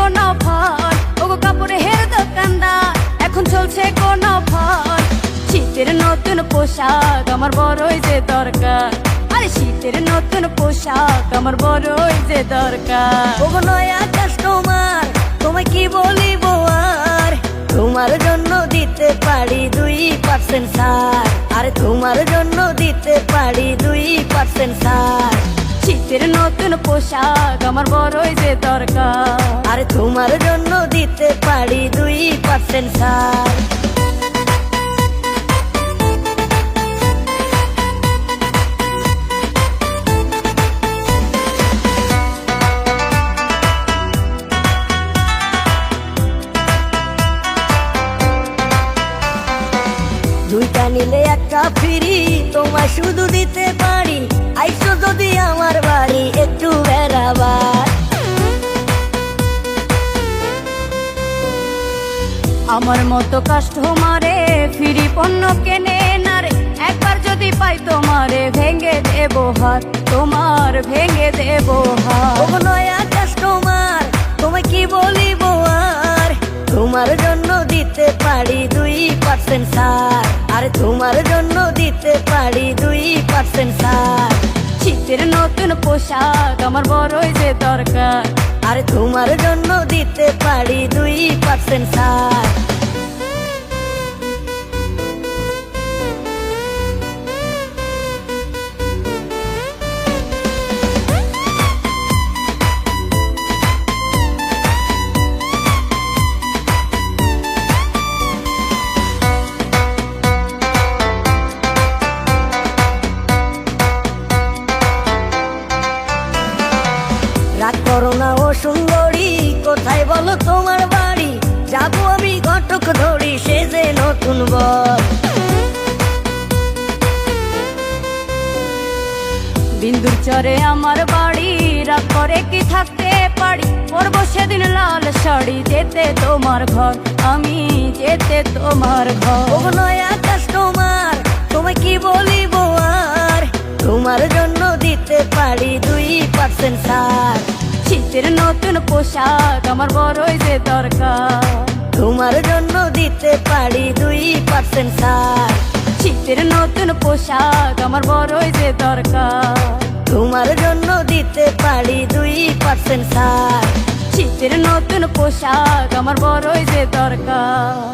কোন ভর। ওগো কাপড়ের দোকানদার, এখন চলছে কোন ভর। শীতের নতুন পোশাক আমার বড়ই যে দরকার। আরে শীতের নতুন পোশাক আমার বড়ই যে দরকার। ও নয়া কাস্টমার তোমায় কি বলিব আর? তোমার জন্য দিতে পারি দুই পার্সেন্ট সার আরে তোমার জন্য দিতে পারি দুই পার্সেন্ট সার শীতের নতুন পোশাক আমার বড়ই যে দরকার। আরে তোমার জন্য দিতে পারি দুই পার্সেন্ট সার দুইটা নিলে একটা ফ্রি তোমায় শুধু দিতে পারি আইসো যদি আমার বাড়ি একটু বেড়াবার। আমার মতো কাস্টমারে ফ্রি পণ্য কেনে না রে। একবার যদি পাই তোমারে ভেঙে দেব হাত তোমার ভেঙে দেব হাত। নয়া কাস্টমার তোমায় কি বলিব আর? তোমার জন্য দিতে পারি দুই পার্সেন্ট সার আরে তোমার জন্য দিতে পারি দুই পার্সেন্ট সার শীতের নতুন পোশাক, আমার বড়ই যে দরকার। আর তোমার জন্য দিতে পারি দুই পার্সেন্ট সার রাগ করো না ও সুন্দরী, কোথায় বলো তোমার বাড়ি? যাব আমি ঘটক ধরি, সে যে নতুন বর। বিন্দুর চরে আমার বাড়ি রাগ করে কি থাকতে পারি? পরব সেদিন লাল শাড়ি, যেতে তোমার ঘর, আমি যেতে তোমার ঘর। নয়া কাস্টমার তোমায় কি বলিব আর? তোমার জন্য দিতে পারি দুই পার্সেন্ট সার শীতের নতুন পোশাক আমার বড়ই যে দরকার। তোমার জন্য দিতে পারি দুই পার্সেন্ট সার শীতের নতুন পোশাক আমার বড়ই যে দরকার। তোমার জন্য দিতে পারি দুই পার্সেন্ট সার শীতের নতুন পোশাক আমার বড়ই যে দরকার।